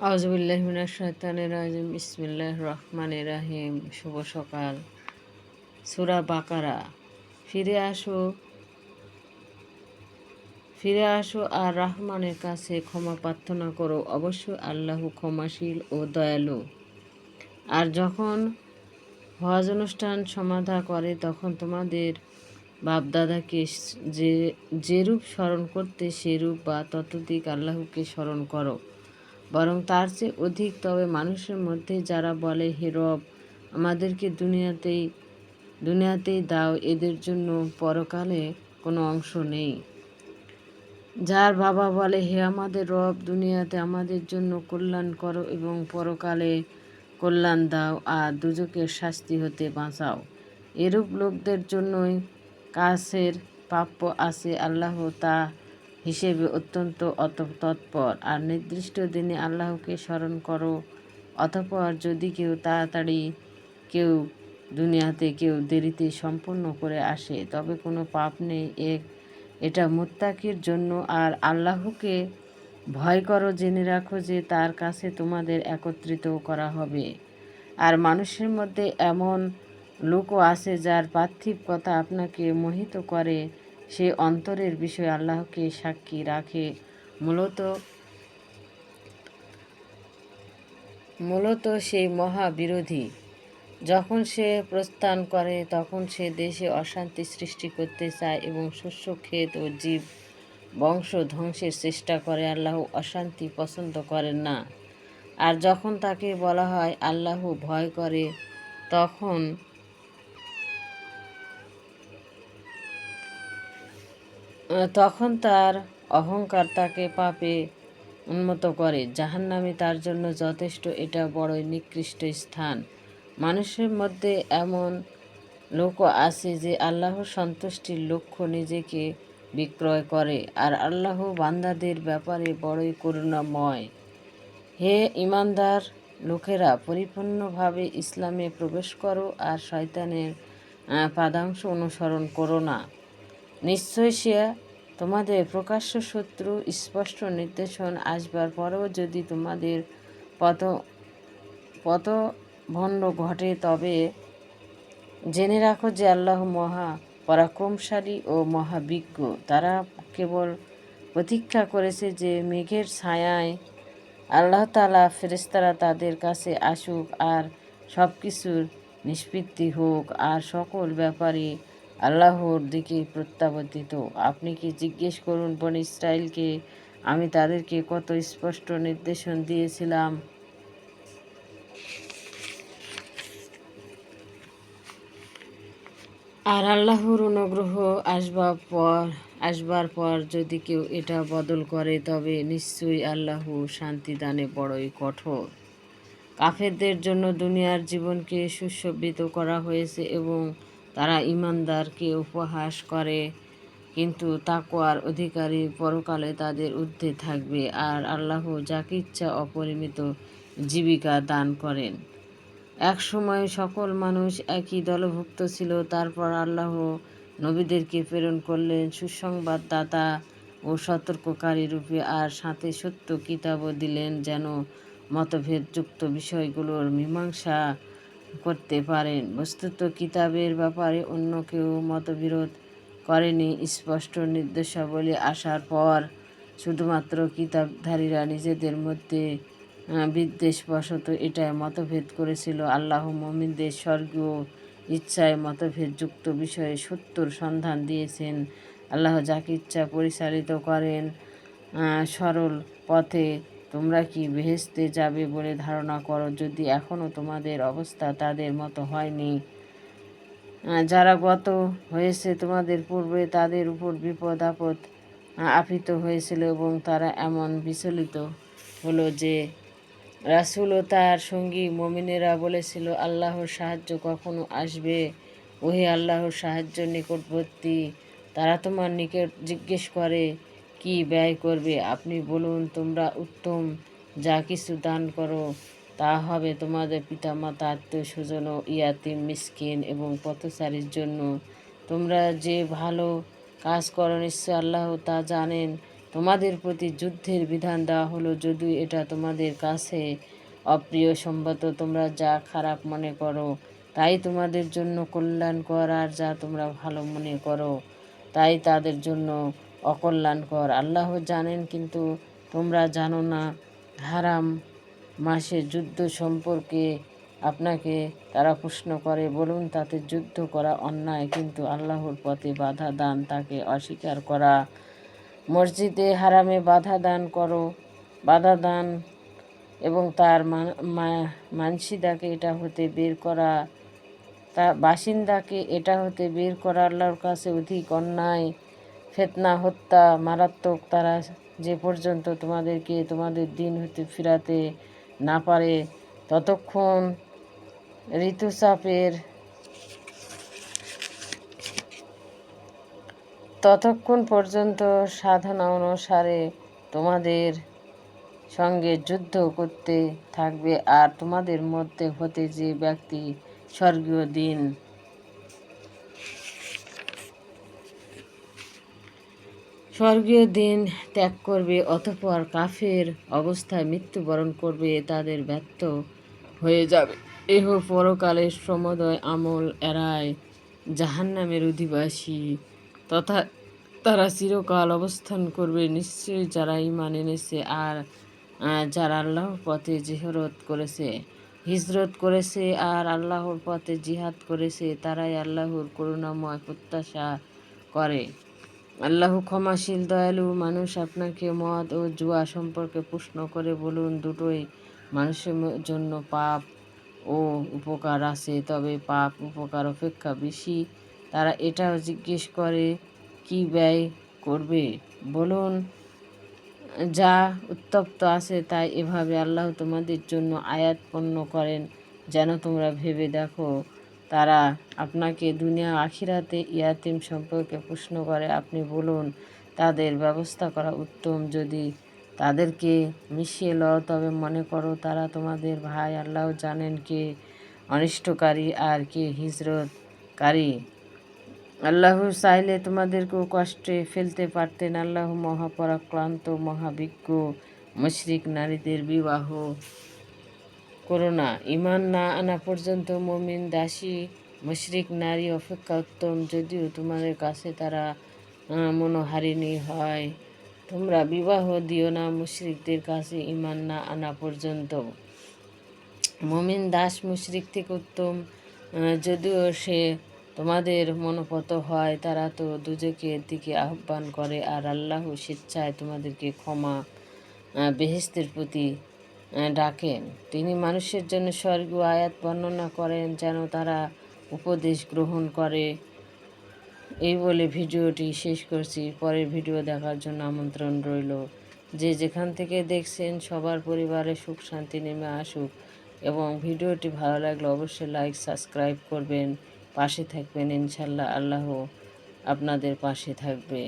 আউজবিল্লাহমিনা শৈতানের রাজিম ইসমিল্লাহ রহমান রাহিম শুভ সকাল। সুরা বাকারা। ফিরে আসো। ফিরে আসো আর রহমানের কাছে ক্ষমা প্রার্থনা করো। অবশ্যই আল্লাহ ক্ষমাশীল ও দয়ালু। আর যখন হজ অনুষ্ঠান সমাধা করে, তখন তোমাদের বাপদাদাকে যে, যেরূপ স্মরণ করতে, সেরূপ বা ততোধিক আল্লাহকে স্মরণ করো। বরং তার চেয়ে অধিক তবে মানুষের মধ্যে যারা বলে, হে রব, আমাদেরকে দুনিয়াতেই দুনিয়াতেই দাও, এদের জন্য পরকালে কোনো অংশ নেই। যার বাবা বলে, হে আমাদের রব, দুনিয়াতে আমাদের জন্য কল্যাণ করো এবং পরকালে কল্যাণ দাও, আর দুজকের শাস্তি হতে বাঁচাও। এরূপ লোকদের জন্যই কাছের প্রাপ্য আছে আল্লাহ তা হিসেবে অত্যন্ত অত তৎপর। আর নির্দিষ্ট দিনে আল্লাহকে স্মরণ করো, অতপর যদি কেউ তাড়াতাড়ি কেউ দুনিয়াতে কেউ দেরিতে সম্পন্ন করে আসে, তবে কোনো পাপ নেই। এক, এটা মুত্তাকির জন্য। আর আল্লাহকে ভয় করো, জেনে রাখো যে তার কাছে তোমাদের একত্রিত করা হবে। আর মানুষের মধ্যে এমন লোকও আছে যার পার্থিব কথা আপনাকে মোহিত করে। সে অন্তরের বিষয়ে আল্লাহকে সাক্ষী রাখে। মূলত মূলত সেই মহাবিরোধী। যখন সে প্রস্থান করে, তখন সে দেশে অশান্তি সৃষ্টি করতে চায় এবং শস্য, ক্ষেত ও জীব বংশ ধ্বংসের চেষ্টা করে। আল্লাহ অশান্তি পছন্দ করেন না। আর যখন তাকে বলা হয় আল্লাহ ভয় করে, তখন তখন তার অহংকার তাকে পাপে উন্মত করে। জাহান্নামে তার জন্য যথেষ্ট, এটা বড়ই নিকৃষ্ট স্থান। মানুষের মধ্যে এমন লোকও আছে যে আল্লাহর সন্তুষ্টির লক্ষ্য নিজেকে বিক্রয় করে, আর আল্লাহ বান্দাদের ব্যাপারে বড়ই করুণাময়। হে ইমানদার লোকেরা, পরিপূর্ণভাবে ইসলামে প্রবেশ করো আর শয়তানের পাদাংশ অনুসরণ করো না। নিশ্চয় সে তোমাদের প্রকাশ্য শত্রু স্পষ্ট নির্দেশন আসবার পরেও যদি তোমাদের পথ পথভণ্ড ঘটে তবে জেনে রাখো যে আল্লাহ মহা পরাক্রমশালী ও মহাবিজ্ঞ। তারা কেবল প্রতীক্ষা করেছে যে মেঘের ছায়ায় আল্লাহ তালা ফেরেস্তারা তাদের কাছে আসুক আর সব কিছুর নিষ্পত্তি হোক আর সকল ব্যাপারে আল্লাহর দিকে প্রত্যাবর্তিত। আপনি কি জিজ্ঞেস করুন বন ইসরায়েলকে আমি তাদেরকে কত স্পষ্ট নির্দেশন দিয়েছিলাম। আর আল্লাহর অনুগ্রহ আসবার পর আসবার পর যদি কেউ এটা বদল করে, তবে নিশ্চয়ই আল্লাহ শান্তিদানে বড়ই কঠোর। কাফেরদের জন্য দুনিয়ার জীবনকে সুশোভিত করা হয়েছে এবং তারা ইমানদারকে উপহাস করে, কিন্তু তাকোয়ার অধিকারী পরকালে তাদের ঊর্ধ্বে থাকবে আর আল্লাহ যাকে ইচ্ছা অপরিমিত জীবিকা দান করেন। এক সময় সকল মানুষ একই দলভুক্ত ছিল, তারপর আল্লাহ নবীদেরকে প্রেরণ করলেন সুসংবাদদাতা ও সতর্ককারী রূপে আর সাথে সত্য কিতাবও দিলেন যেন মতভেদযুক্ত বিষয়গুলোর মীমাংসা করতে পারেন। বস্তুত কিতাবের ব্যাপারে অন্য কেউ মতবিরোধ করেনি। স্পষ্ট নির্দেশাবলী আসার পর শুধুমাত্র কিতাবধারীরা নিজেদের মধ্যে বিদ্বেষবশত এটাই মতভেদ করেছিল। আল্লাহ মমিনদের স্বর্গীয় ইচ্ছায় মতভেদযুক্ত বিষয়ে সত্যর সন্ধান দিয়েছেন। আল্লাহ যাকে ইচ্ছা পরিচালিত করেন সরল পথে তোমরা কি বেহেস্তে যাবে বলে ধারণা করো? যদি এখনও তোমাদের অবস্থা তাদের মতো হয়নি যারা গত হয়েছে তোমাদের পূর্বে তাদের উপর বিপদ, আপদ আপিত হয়েছিল এবং তারা এমন বিচলিত হলো যে রাসুল ও তার সঙ্গী মমিনেরা বলেছিল আল্লাহর সাহায্য কখনো আসবে? ওহে আল্লাহর সাহায্য নিকটবর্তী, তারা তোমার নিকট জিজ্ঞেস করে কি ব্যয় করবে? আপনি বলুন, তোমরা উত্তম, যা কিছু দান করো, তা হবে তোমাদের পিতামাতা আত্মীয় স্বজন ও ইয়াতিম, মিসকিন এবং পথচারীর জন্য। তোমরা যে ভালো কাজ করো নিশ্চয় আল্লাহ তা জানেন। তোমাদের প্রতি যুদ্ধের বিধান দেওয়া হলো, যদিও এটা তোমাদের কাছে অপ্রিয় সম্মত, তোমরা যা খারাপ মনে করো, তাই তোমাদের জন্য কল্যাণ করার যা তোমরা ভালো মনে করো, তাই তাদের জন্য অকল্যাণকর। আল্লাহ জানেন কিন্তু তোমরা জানো না, হারাম মাসে যুদ্ধ সম্পর্কে আপনাকে তারা প্রশ্ন করে, বলুন তাতে যুদ্ধ করা অন্যায়, কিন্তু আল্লাহর পথে বাধা দান তাকে অস্বীকার করা। মসজিদে হারামে বাধা দান করো, বাধা দান এবং তার মানসিদাকে এটা হতে বের করা, তা বাসিন্দাকে এটা হতে বের করা আল্লাহর কাছে অধিক অন্যায়। ফেতনা, হত্যা মারাত্মক। তারা যে পর্যন্ত তোমাদেরকে তোমাদের দিন হতে ফিরাতে না পারে, ততক্ষণ ঋতুচাপের ততক্ষণ পর্যন্ত সাধনা অনুসারে তোমাদের সঙ্গে যুদ্ধ করতে থাকবে। আর তোমাদের মধ্যে হতে যে ব্যক্তি স্বর্গীয় দিন স্বর্গীয় দিন ত্যাগ করবে, অতপর কাফের অবস্থায় মৃত্যুবরণ করবে, তাদের ব্যর্থ হয়ে যাবে। এহ পরকালের সমদয় আমল এরায় জাহান্নামের অধিবাসী তথা তারা চিরকাল অবস্থান করবে। নিশ্চয়ই যারা ইমান এনেছে আর যারা আল্লাহর পথে জিহরত করেছে, হিজরত করেছে আর আল্লাহর পথে জিহাদ করেছে, তারাই আল্লাহর করুণাময় প্রত্যাশা করে। আল্লাহ ক্ষমাশীল, দয়ালু মানুষ আপনাকে মদ ও জুয়া সম্পর্কে প্রশ্ন করে বলুন। দুটোই মানুষের জন্য পাপ ও উপকার আছে, তবে পাপ, উপকার, অপেক্ষা বেশি। তারা এটাও জিজ্ঞেস করে, কি ব্যয় করবে? বলুন, যা উত্তপ্ত আছে তাই এভাবে আল্লাহ তোমাদের জন্য আয়াত পণ্য করেন। যেন তোমরা ভেবে দেখো তারা আপনাকে দুনিয়া আখিরাতে ইয়াতিম সম্পর্কে প্রশ্ন করে, আপনি বলুন, তাদের ব্যবস্থা করা উত্তম। যদি তাদেরকে মিশিয়ে লও, তবে মনে করো তারা তোমাদের ভাই আল্লাহ জানেন কে অনিষ্টকারী আর কে হিজরতকারী। আল্লাহ চাইলে তোমাদেরকেও কষ্টে ফেলতে পারতেন। আল্লাহ মহাপরাক্রান্ত, মহাবিজ্ঞ, মুশরিক নারীদের বিবাহ করো না। ইমান না আনা পর্যন্ত মমিন, দাসী, মুশরিক, নারী অপেক্ষা উত্তম। যদিও তোমাদের কাছে তারা মনোহারিণী হয়, তোমরা বিবাহ দিও না মুশরিকদের কাছে ইমান না আনা পর্যন্ত। মমিন, দাস, মুশরিক থেকে উত্তম যদিও সে তোমাদের মনোপত হয়, তারা তো দুজকের দিকে আহ্বান করে, আর আল্লাহ স্বেচ্ছায় তোমাদেরকে ক্ষমা বেহেস্তের প্রতি ডাকেন। তিনি মানুষের জন্য স্বর্গীয় আয়াত বর্ণনা করেন যেন তারা উপদেশ গ্রহণ করে। এই বলে ভিডিওটি শেষ করছি। পরের ভিডিও দেখার জন্য আমন্ত্রণ রইল। যে যেখান থেকে দেখছেন, সবার পরিবারে সুখ শান্তি নেমে আসুক এবং ভিডিওটি ভালো লাগলে অবশ্যই লাইক, সাবস্ক্রাইব করবেন। পাশে থাকবেন ইনশাল্লাহ, আল্লাহ আপনাদের পাশে থাকবে।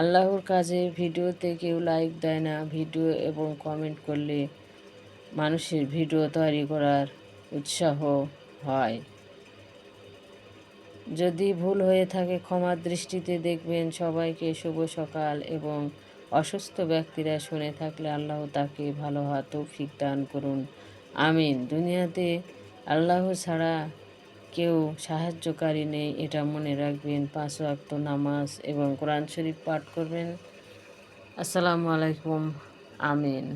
আল্লাহর কাজে ভিডিওতে কেউ লাইক দেয় না, ভিডিও এবং কমেন্ট করলে মানুষের ভিডিও তৈরি করার উৎসাহ হয়। যদি ভুল হয়ে থাকে ক্ষমার দৃষ্টিতে দেখবেন। সবাইকে শুভ সকাল এবং অসুস্থ ব্যক্তিরা শুনে থাকলে আল্লাহ তাকে ভালো হাত তৌফিক দান করুন। আমিন। দুনিয়াতে আল্লাহ ছাড়া কেউ সাহায্যকারী নেই, এটা মনে রাখবেন। পাঁচ ওয়াক্ত নামাজ এবং কোরআন শরীফ পাঠ করবেন। আসসালামু আলাইকুম, আমিন।